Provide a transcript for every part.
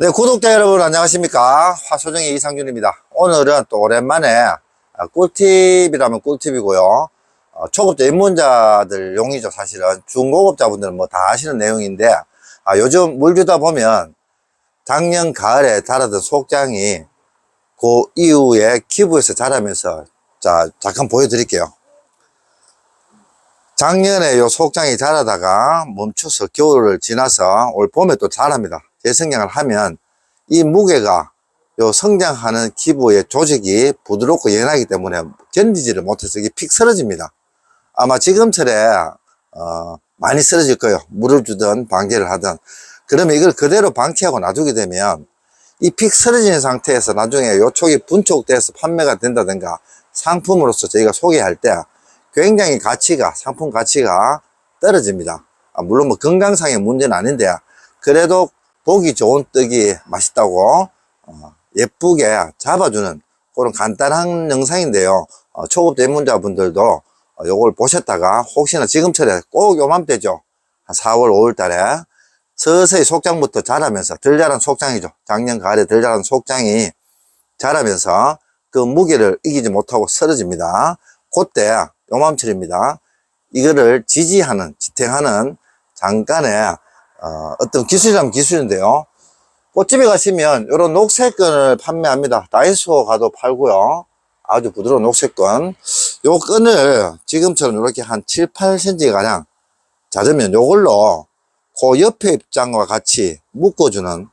네, 구독자 여러분 안녕하십니까. 화소정의 이상준입니다. 오늘은 또 오랜만에 아, 꿀팁이라면 꿀팁이고요. 어, 초급자 입문자들 용이죠, 사실은. 중고급자분들은 뭐 다 아시는 내용인데, 아, 요즘 물 주다 보면 작년 가을에 자라던 속장이 그 이후에 기부에서 자라면서 자, 잠깐 보여드릴게요. 작년에 요 속장이 자라다가 멈춰서 겨울을 지나서 올 봄에 또 자랍니다. 재성장을 하면 이 무게가 요 성장하는 기부의 조직이 부드럽고 연하기 때문에 견디지를 못해서 이게 픽 쓰러집니다. 아마 지금처럼 어, 많이 쓰러질 거예요. 물을 주든 방제를 하든. 그러면 이걸 그대로 방치하고 놔두게 되면 이 픽 쓰러지는 상태에서 나중에 요쪽이 분촉돼서 판매가 된다든가 상품으로서 저희가 소개할 때 굉장히 가치가 상품 가치가 떨어집니다. 아, 물론 뭐 건강상의 문제는 아닌데 그래도 보기 좋은 떡이 맛있다고 어, 예쁘게 잡아주는 그런 간단한 영상인데요. 어, 초급 입문자분들도 어, 요걸 보셨다가 혹시나 지금처럼 꼭 요맘때죠. 한 4월 5월 달에 서서히 속장부터 자라면서 덜 자란 속장이죠. 작년 가을에 덜 자란 속장이 자라면서 그 무게를 이기지 못하고 쓰러집니다. 그때 요맘철입니다. 이거를 지지하는, 지탱하는 잠깐의 어, 어떤 기술이라면 기술인데요. 꽃집에 가시면 이런 녹색끈을 판매합니다. 다이소 가도 팔고요. 아주 부드러운 녹색끈. 요 끈을 지금처럼 이렇게 한 7, 8cm 가량 자르면 요걸로 그 옆에 입장과 같이 묶어주는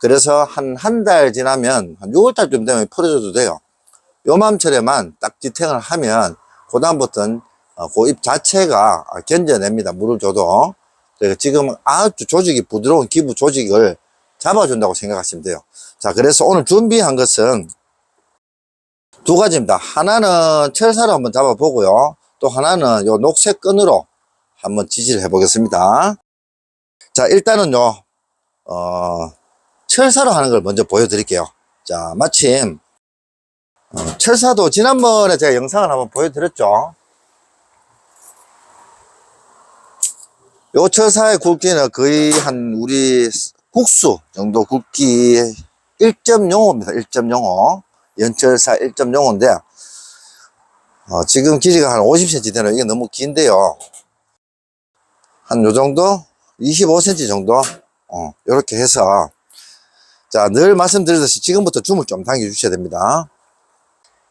그래서 한 한 달 지나면 한 6월달쯤 되면 풀어줘도 돼요. 요맘철에만 딱 지탱을 하면 그 다음부터는 어, 그입 자체가 견뎌냅니다. 물을 줘도. 그래서 지금 아주 조직이 부드러운 기부 조직을 잡아준다고 생각하시면 돼요. 자, 그래서 오늘 준비한 것은 두 가지입니다. 하나는 철사로 한번 잡아보고요. 또 하나는 요 녹색 끈으로 한번 지지를 해보겠습니다. 자, 일단은요, 어, 철사로 하는 걸 먼저 보여드릴게요. 자, 마침, 어, 철사도 지난번에 제가 영상을 한번 보여드렸죠. 요 철사의 굵기는 거의 한 우리 국수 정도 굵기 1.05입니다. 1.05. 연철사 1.05인데, 어, 지금 길이가 한 50cm 되는 이게 너무 긴데요. 한 요 정도? 25cm 정도? 어, 요렇게 해서, 자, 늘 말씀드렸듯이 지금부터 줌을 좀 당겨 주셔야 됩니다.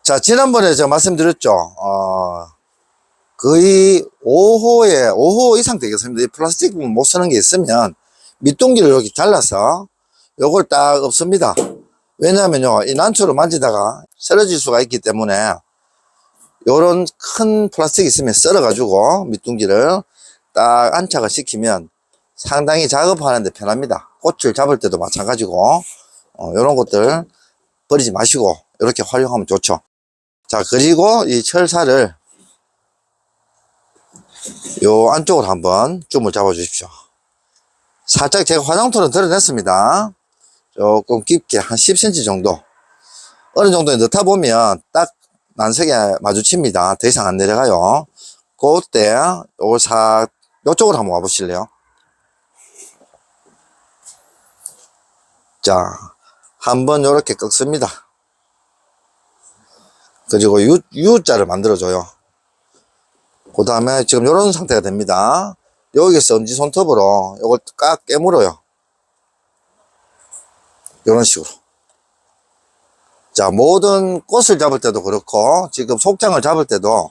자, 지난번에 제가 말씀드렸죠. 어, 거의 5호에, 5호 이상 되겠습니다. 이 플라스틱 못 쓰는 게 있으면 밑둥기를 이렇게 잘라서 요걸 딱 없습니다. 왜냐하면요, 이 난초를 만지다가 쓰러질 수가 있기 때문에 요런 큰 플라스틱 있으면 썰어 가지고 밑둥기를 딱 안착을 시키면 상당히 작업하는데 편합니다. 꽃을 잡을 때도 마찬가지고, 어, 요런 것들 버리지 마시고 이렇게 활용하면 좋죠. 자, 그리고 이 철사를 요 안쪽으로 한번 줌을 잡아 주십시오. 살짝 제가 화장토는 드러냈습니다. 조금 깊게 한 10cm 정도. 어느 정도에 넣다 보면 딱 난색에 마주칩니다. 더 이상 안 내려가요. 그때 요걸 사, 요쪽으로 한번 와 보실래요? 자, 한번 요렇게 꺾습니다. 그리고 U, U자를 만들어줘요. 그 다음에 지금 이런 상태가 됩니다. 여기서 엄지 손톱으로 이걸 깍 깨물어요. 이런 식으로. 자, 모든 꽃을 잡을 때도 그렇고, 지금 속장을 잡을 때도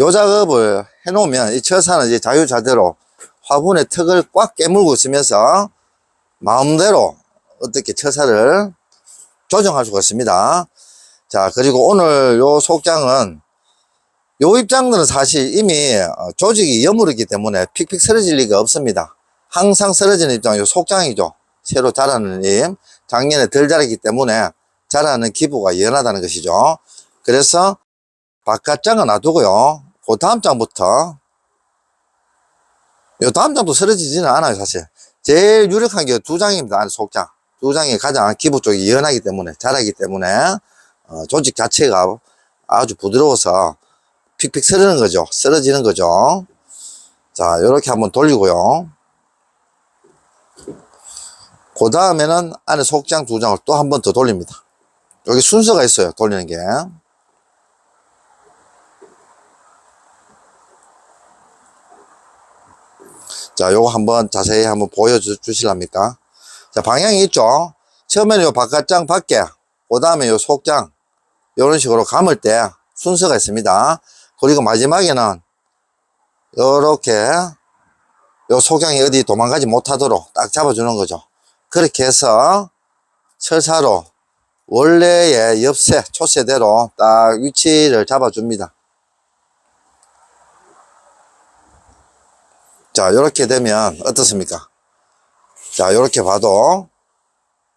요 작업을 해 놓으면 이 철사는 이제 자유자재로 화분의 턱을 꽉 깨물고 있으면서 마음대로 어떻게 철사를 조정할 수가 있습니다. 자, 그리고 오늘 요 속장은 요 입장들은 사실 이미 어, 조직이 여무르기 때문에 픽픽 쓰러질 리가 없습니다. 항상 쓰러지는 입장은 요 속장이죠. 새로 자라는 임. 작년에 덜 자랐기 때문에 자라는 기부가 연하다는 것이죠. 그래서 바깥장은 놔두고요. 그 다음 장부터 요 다음 장도 쓰러지지는 않아요, 사실. 제일 유력한 게 두 장입니다. 안에 속장. 두 장이 가장 기부 쪽이 연하기 때문에, 자라기 때문에, 어, 조직 자체가 아주 부드러워서 픽픽 쓰러는 거죠. 쓰러지는 거죠. 자, 이렇게 한번 돌리고요. 그 다음에는 안에 속장 두 장을 또 한 번 더 돌립니다. 여기 순서가 있어요. 돌리는 게. 자, 요거 한번 자세히 한번 보여주실랍니까? 자, 방향이 있죠? 처음에는 요 바깥장 밖에, 그 다음에 요 속장, 요런 식으로 감을 때 순서가 있습니다. 그리고 마지막에는 요렇게 요 속장이 어디 도망가지 못하도록 딱 잡아주는 거죠. 그렇게 해서 철사로 원래의 옆세, 초세대로 딱 위치를 잡아줍니다. 자, 이렇게 되면 어떻습니까? 자, 이렇게 봐도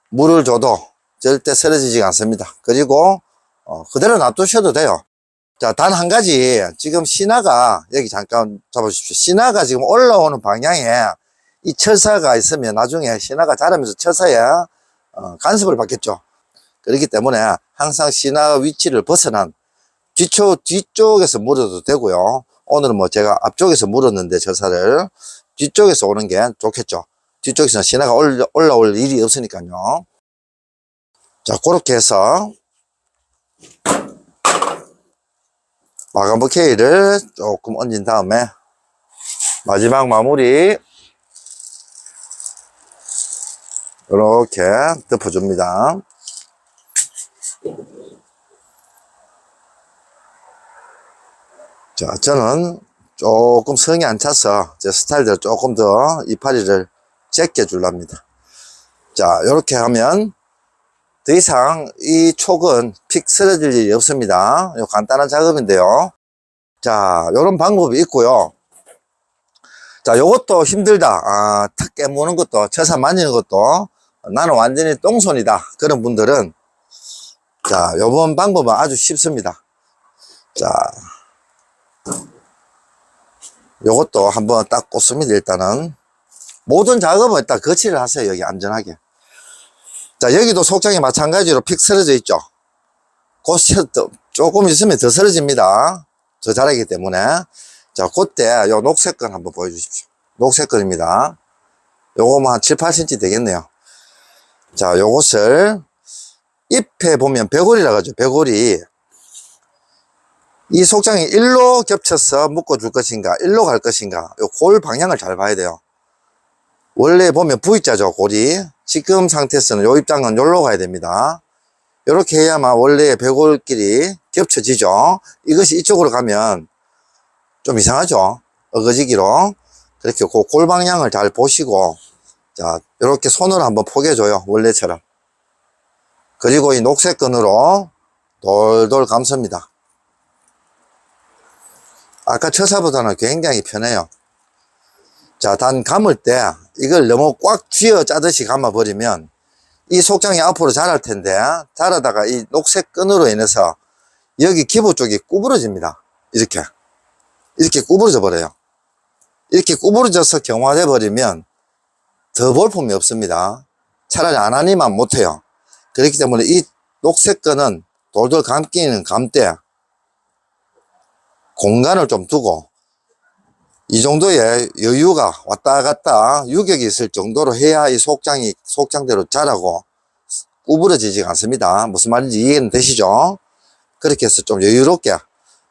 물을 줘도 절대 쓰러지지 않습니다. 그리고 어, 그대로 놔두셔도 돼요. 자, 단 한 가지 지금 신화가 여기 잠깐 잡아주십시오. 신화가 지금 올라오는 방향에 이 철사가 있으면 나중에 신화가 자라면서 철사에 어, 간섭을 받겠죠. 그렇기 때문에 항상 신화 위치를 벗어난 뒤쪽, 뒤쪽에서 물어도 되고요. 오늘은 뭐 제가 앞쪽에서 물었는데 철사를 뒤쪽에서 오는 게 좋겠죠. 뒤쪽에서 신화가 올라, 올라올 일이 없으니까요. 자, 그렇게 해서 마감부 케이를 조금 얹은 다음에 마지막 마무리 이렇게 덮어줍니다. 자, 저는 조금 성이 안 차서 제 스타일대로 조금 더 이파리를 제껴 줄랍니다. 자, 이렇게 하면 더 이상 이 촉은 픽 쓰러질 일이 없습니다. 요 간단한 작업인데요. 자, 요런 방법이 있고요. 자, 요것도 힘들다. 아, 탁 깨무는 것도, 쳐서 만지는 것도 나는 완전히 똥손이다. 그런 분들은 자, 요번 방법은 아주 쉽습니다. 자, 요것도 한번 딱 꽂습니다. 일단은 모든 작업은 일단 거치를 하세요. 여기 안전하게. 자, 여기도 속장이 마찬가지로 픽 쓰러져 있죠. 곧 조금 있으면 더 쓰러집니다. 더 자라기 때문에. 자, 그때 요 녹색 건 한번 보여주십시오. 녹색 건입니다. 요거만 한 7, 8cm 되겠네요. 자, 요것을 잎에 보면 벽골이라고 하죠. 벽골이. 이 속장이 일로 겹쳐서 묶어줄 것인가, 일로 갈 것인가, 요 골 방향을 잘 봐야 돼요. 원래 보면 V자죠, 골이. 지금 상태에서는 요 입장은 여기로 가야 됩니다. 이렇게 해야만 원래의 배골끼리 겹쳐지죠. 이것이 이쪽으로 가면 좀 이상하죠. 어거지기로. 그렇게 그 골 방향을 잘 보시고, 자, 이렇게 손으로 한번 포개줘요. 원래처럼. 그리고 이 녹색 끈으로 돌돌 감습니다. 아까 처사보다는 굉장히 편해요. 자, 단 감을 때 이걸 너무 꽉 쥐어 짜듯이 감아버리면 이 속장이 앞으로 자랄 텐데 자라다가 이 녹색 끈으로 인해서 여기 기부 쪽이 구부러집니다. 이렇게. 이렇게 구부러져 버려요. 이렇게 구부러져서 경화돼 버리면 더 볼품이 없습니다. 차라리 안 하니만 못해요. 그렇기 때문에 이 녹색 끈은 돌돌 감기는 감때 공간을 좀 두고 이 정도의 여유가 왔다 갔다 유격이 있을 정도로 해야 이 속장이 속장대로 자라고 구부러지지 않습니다. 무슨 말인지 이해는 되시죠? 그렇게 해서 좀 여유롭게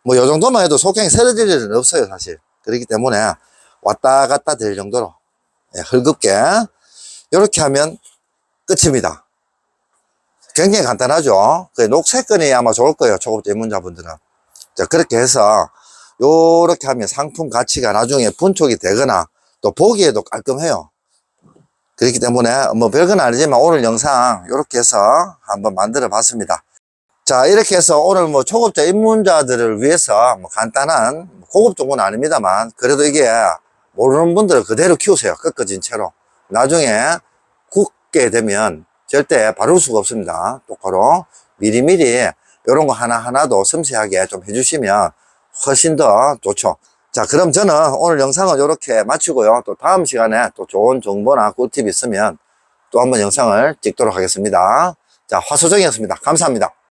뭐요 정도만 해도 속장이 쓰러질 일은 없어요 사실 그렇기 때문에 왔다 갔다 될 정도로 예, 헐겁게 이렇게 하면 끝입니다. 굉장히 간단하죠. 그 녹색끈이 아마 좋을 거예요. 초급 전문자분들은. 자, 그렇게 해서 요렇게 하면 상품 가치가 나중에 분촉이 되거나 또 보기에도 깔끔해요. 그렇기 때문에 뭐 별건 아니지만 오늘 영상 이렇게 해서 한번 만들어 봤습니다. 자, 이렇게 해서 오늘 뭐 초급자 입문자들을 위해서 뭐 간단한 고급 정보는 아닙니다만 그래도 이게 모르는 분들은 그대로 키우세요. 꺾어진 채로. 나중에 굳게 되면 절대 바를 수가 없습니다. 똑바로 미리미리 이런 거 하나하나도 섬세하게 좀 해주시면 훨씬 더 좋죠. 자, 그럼 저는 오늘 영상은 이렇게 마치고요. 또 다음 시간에 또 좋은 정보나 꿀팁 있으면 또 한번 영상을 찍도록 하겠습니다. 자, 화소정이었습니다. 감사합니다.